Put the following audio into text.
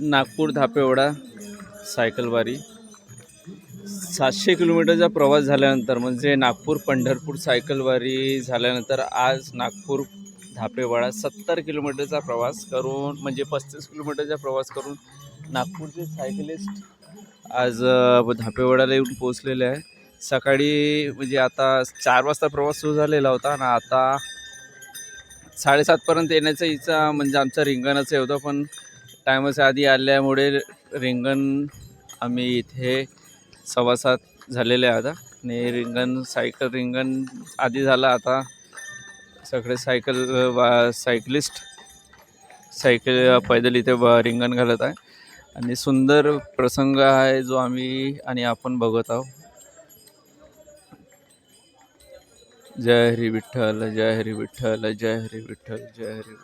नागपूर धापेवडा सायकलवारी सातशे किलोमीटरचा प्रवास झाल्यानंतर म्हणजे नागपूर पंढरपूर सायकलवारी झाल्यानंतर आज नागपूर धापेवाडा सत्तर किलोमीटरचा प्रवास करून म्हणजे पस्तीस किलोमीटरचा प्रवास करून नागपूरचे सायकलिस्ट आज अ, धापेवाड्याला येऊन पोचलेले आहे सकाळी म्हणजे आता चार वाजता प्रवास सुरू झालेला होता आणि आता साडेसातपर्यंत येण्याचा इच्छा म्हणजे आमचा रिंगणाचा होतं पण टायमाच्या आधी आल्यामुळे रिंगण आम्ही इथे सव्वा सात झालेले आहे आता. आणि रिंगण सायकल रिंगण आधी झालं आता सगळे सायकल वा सायकलिस्ट सायकल पैदल इथे ब- रिंगण घालत आहे. आणि सुंदर प्रसंग आहे जो आम्ही आणि आपण बघत आहोत. जय हरी विठ्ठल जय हरी विठ्ठल जय हरी विठ्ठल जय हरी